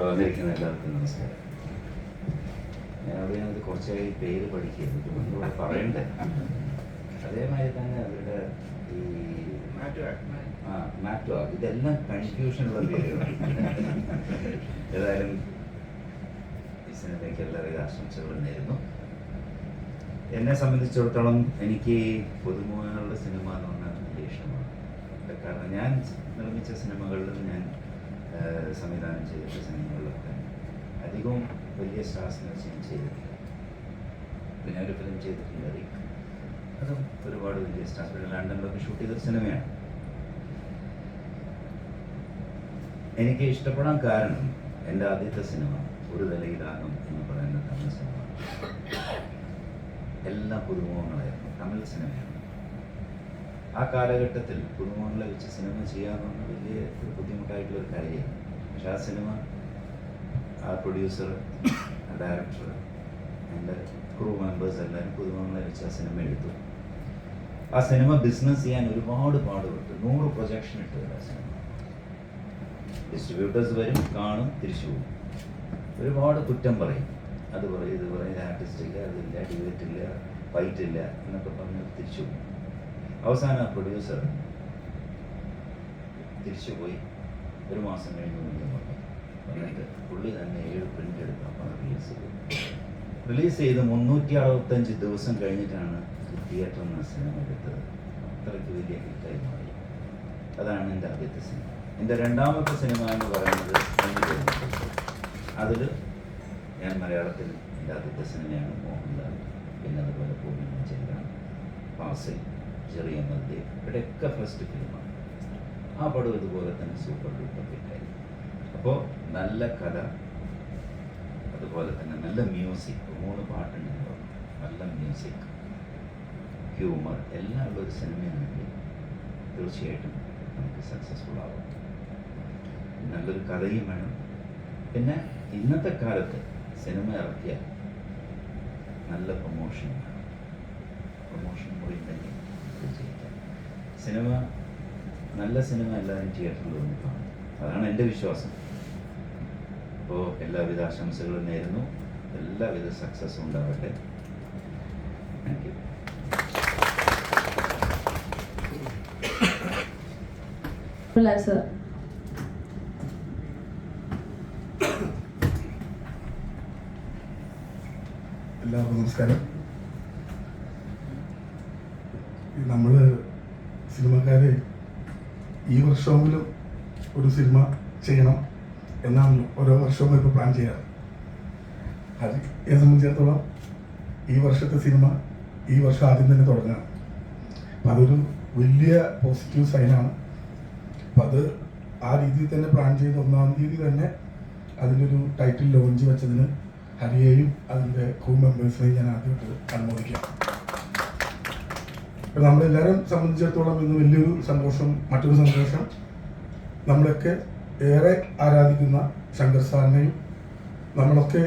ഇവിടെ വന്നിരിക്കുന്ന എല്ലാവർക്കും നമസ്കാരം. ഞാൻ അവിടെയാണ് ഇത് കുറച്ചായി പേര് പഠിക്കുന്നത് ഇവിടെ പറയണ്ടേ? അതേമാതിരി തന്നെ അവരുടെ ഈ ആ മാറ്റോ ഇതെല്ലാം കൺഫ്യൂഷനുള്ള പേരുകളാണ്. ഏതായാലും ഈ സിനിമയ്ക്ക് എല്ലാവിധ ആശംസകളും നേരുന്നു. എന്നെ സംബന്ധിച്ചിടത്തോളം എനിക്ക് പുതുമുഖങ്ങളുടെ സിനിമ എന്ന് പറഞ്ഞാൽ വലിയ ഇഷ്ടമാണ്. കാരണം ഞാൻ നിർമ്മിച്ച സിനിമകളിലും ഞാൻ സംവിധാനം ചെയ്തിട്ട സിനിമകളിലൊക്കെ അധികവും വലിയ സ്റ്റാർസിനെ വെച്ച് ഞാൻ ചെയ്തിട്ടില്ല. പിന്നെ ഒരു ഫിലിം ചെയ്തിട്ടുണ്ട് റിക്ക് അതും ഒരുപാട് വലിയ സ്റ്റാർസ് പിന്നെ ലണ്ടനിലൊക്കെ ഷൂട്ട് ചെയ്തൊരു സിനിമയാണ് എനിക്ക് ഇഷ്ടപ്പെടാൻ കാരണം എന്റെ ആദ്യത്തെ സിനിമ ഒരു നിലയിലാകും എന്ന് പറയുന്ന തമിഴ് സിനിമ എല്ലാ പുതുമുഖങ്ങളായിരുന്നു തമിഴ് സിനിമയാണ് ആ കാലഘട്ടത്തിൽ കുടുംബങ്ങളെ വെച്ച് സിനിമ പറഞ്ഞാൽ വലിയ ഒരു ബുദ്ധിമുട്ടായിട്ടുള്ള ഒരു കാര്യമാണ്. പക്ഷെ ആ സിനിമ ആ പ്രൊഡ്യൂസർ ആ ഡയറക്ടർ എന്റെ ക്രൂ മെമ്പേഴ്സ് എല്ലാവരും കുടുംബങ്ങളെ വെച്ച് ആ സിനിമ എടുത്തു. ആ സിനിമ ബിസിനസ് ചെയ്യാൻ ഒരുപാട് പാടുപെട്ടു. നൂറ് പ്രൊജക്ഷൻ ഇട്ടു ആ സിനിമ. ഡിസ്ട്രിബ്യൂട്ടേഴ്സ് വരും കാണും തിരിച്ചു പോകും. ഒരുപാട് കുറ്റം പറയും. അത് പറയും ഇത് പറയും ആർട്ടിസ്റ്റ് ഇല്ല അതില്ല ഡിബേറ്റ് ഇല്ല ഫൈറ്റ് ഇല്ല എന്നൊക്കെ പറഞ്ഞ് തിരിച്ചു പോകും. അവസാനം പ്രൊഡ്യൂസർ തിരിച്ചുപോയി ഒരു മാസം കഴിഞ്ഞ് വന്നിട്ട് പുള്ളി തന്നെ ഏഴ് പ്രിന്റ് എടുത്ത്. അപ്പോൾ റിലീസ് ചെയ്തു. റിലീസ് ചെയ്ത് മുന്നൂറ്റി അറുപത്തഞ്ച് ദിവസം കഴിഞ്ഞിട്ടാണ് തിയേറ്ററിൽ നിന്ന് സിനിമ എടുത്തത്. അത്രയ്ക്ക് വലിയ ഹിറ്റായി മാറി. അതാണ് എന്റെ ആദ്യത്തെ സിനിമ എന്റെ രണ്ടാമത്തെ സിനിമ എന്ന് പറയുന്നത് അതിൽ ഞാൻ മലയാളത്തിൽ എന്റെ ആദ്യത്തെ സിനിമയാണ് മോഹൻലാൽ. പിന്നെ അതുപോലെ പൂർണിമ പാസ് ഫാസിൽ ചെറിയ മധ്യ ഇവിടെയൊക്കെ ഫസ്റ്റ് ഫിലിമാണ് ആ പടം ഇതുപോലെ തന്നെ സൂപ്പർ ഡൂപ്പർ ഹിറ്റായി അപ്പോൾ നല്ല കഥ അതുപോലെ തന്നെ നല്ല മ്യൂസിക് മൂന്ന് പാട്ടുണ്ടല്ലോ നല്ല മ്യൂസിക് ഹ്യൂമർ എല്ലാം ഉള്ള ഒരു സിനിമയാണെങ്കിൽ തീർച്ചയായിട്ടും നമുക്ക് സക്സസ്ഫുൾ ആവും. നല്ലൊരു കഥയും വേണം. പിന്നെ ഇന്നത്തെ കാലത്ത് സിനിമ ഇറക്കിയാൽ നല്ല പ്രൊമോഷൻ വേണം. പ്രൊമോഷൻ കൂടി സിനിമ നല്ല സിനിമ എല്ലാവരും തിയേറ്ററിൽ വന്ന് കാണും അതാണ് എന്റെ വിശ്വാസം. അപ്പോൾ എല്ലാവിധ ആശംസകളും നേരുന്നു. എല്ലാവിധ സക്സസ്സും ഉണ്ടാവട്ടെ. താങ്ക് യു സർ എല്ലാവർക്കും നമസ്കാരം. നമ്മൾ സിനിമക്കാരെ ഈ വർഷമെങ്കിലും ഒരു സിനിമ ചെയ്യണം എന്നാണ് ഓരോ വർഷവും ഇപ്പോൾ പ്ലാൻ ചെയ്യാറ്. അത് എന്നെ സംബന്ധിച്ചിടത്തോളം ഈ വർഷത്തെ സിനിമ ഈ വർഷം ആദ്യം തന്നെ തുടങ്ങാം അപ്പം അതൊരു വലിയ പോസിറ്റീവ് സൈനാണ് അപ്പം അത് ആ രീതിയിൽ തന്നെ പ്ലാൻ ചെയ്ത് ഒന്നാം തീയതി തന്നെ അതിന്റെ ഒരു ടൈറ്റിൽ ലോഞ്ച് വെച്ചതിന് ഹരിയെയും അതിന്റെ ക്രൂ മെമ്പേഴ്സിനെയും ഞാൻ ആദ്യമായിട്ട് അനുമോദിക്കാം. ഇപ്പം നമ്മളെല്ലാവരും സംബന്ധിച്ചിടത്തോളം ഇന്ന് വലിയൊരു സന്തോഷം മറ്റൊരു സന്തോഷം. നമ്മളൊക്കെ ഏറെ ആരാധിക്കുന്ന ശങ്കർ സാറിനെയും നമ്മളൊക്കെ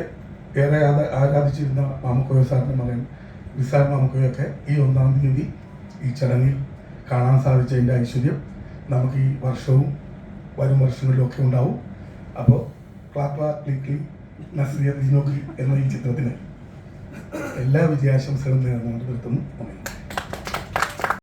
ഏറെ ആരാധിച്ചിരുന്ന മാമക്കോയ സാറിന്റെ മകൻ വിസാർ മാമക്കോയൊക്കെ ഈ ഒന്നാം തീയതി ഈ ചടങ്ങിൽ കാണാൻ സാധിച്ചതിന്റെ ഐശ്വര്യം നമുക്ക് ഈ വർഷവും വരും വർഷങ്ങളിലും ഒക്കെ ഉണ്ടാവും. അപ്പോൾ ക്ലാക്ല ക്ലിക്ലി നസ്രിയ ദിനോക്കി എന്ന ഈ ചിത്രത്തിന് എല്ലാ വിജയാശംസകളും നേർന്നുകൊണ്ട് നിർത്തുന്നു. നന്ദി.